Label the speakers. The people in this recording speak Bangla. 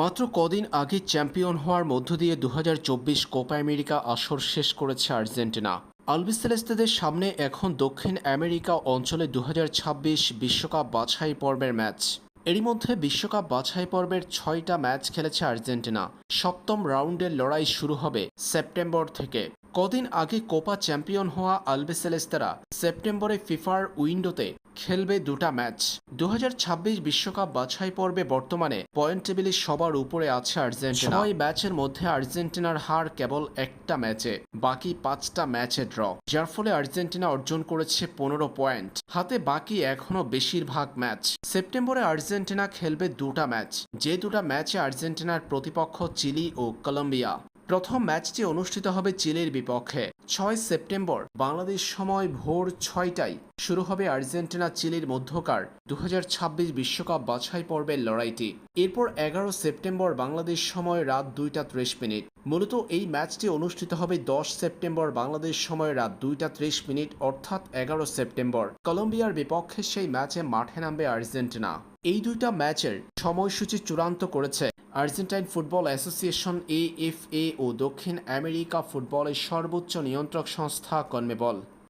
Speaker 1: মাত্র কদিন আগে চ্যাম্পিয়ন হওয়ার মধ্য দিয়ে দুহাজার চব্বিশ কোপা আমেরিকা আসর শেষ করেছে আর্জেন্টিনা। আলবিসেলেস্তেদের সামনে এখন দক্ষিণ আমেরিকা অঞ্চলে দু বিশ্বকাপ বাছাই পর্বের ম্যাচ। এরই মধ্যে বিশ্বকাপ বাছাই পর্বের ছয়টা ম্যাচ খেলেছে আর্জেন্টিনা। সপ্তম রাউন্ডের লড়াই শুরু হবে সেপ্টেম্বর থেকে। কদিন আগে কোপা চ্যাম্পিয়ন হওয়া আলবেসেলেস্তারা সেপ্টেম্বরে ফিফার উইন্ডোতে খেলবে দুটা ম্যাচ। দু বিশ্বকাপ বাছাই পর্বে বর্তমানে পয়েন্ট টেবিলে সবার উপরে আছে আর্জেন্টিনা। ছয় ম্যাচের মধ্যে আর্জেন্টিনার হার কেবল একটা ম্যাচে, বাকি পাঁচটা ম্যাচে ড্র। যার ফলে আর্জেন্টিনা অর্জন করেছে পনেরো পয়েন্ট। হাতে বাকি এখনও বেশিরভাগ ম্যাচ। সেপ্টেম্বরে আর্জেন্টিনা খেলবে দুটা ম্যাচ। যে দুটা ম্যাচে আর্জেন্টিনার প্রতিপক্ষ চিলি ও কলম্বিয়া। প্রথম ম্যাচটি অনুষ্ঠিত হবে চিলির বিপক্ষে। ছয় সেপ্টেম্বর, বাংলাদেশ সময় ভোর ছয়টায় শুরু হবে আর্জেন্টিনা চিলির মধ্যকার দু বিশ্বকাপ বাছাই পর্বের লড়াইটি। এরপর এগারো সেপ্টেম্বর, বাংলাদেশ সময় রাত দুইটা ত্রিশ মিনিট। মূলত এই ম্যাচটি অনুষ্ঠিত হবে দশ সেপ্টেম্বর, বাংলাদেশ সময় রাত দুইটা ত্রিশ মিনিট, অর্থাৎ এগারো সেপ্টেম্বর। কলম্বিয়ার বিপক্ষে সেই ম্যাচে মাঠে নামবে আর্জেন্টিনা। এই দুইটা ম্যাচের সময়সূচি চূড়ান্ত করেছে আর্জেন্টাইন ফুটবল অ্যাসোসিয়েশন এএফএ ও দক্ষিণ আমেরিকা ফুটবলের সর্বোচ্চ নিয়ন্ত্রক সংস্থা কনমেবল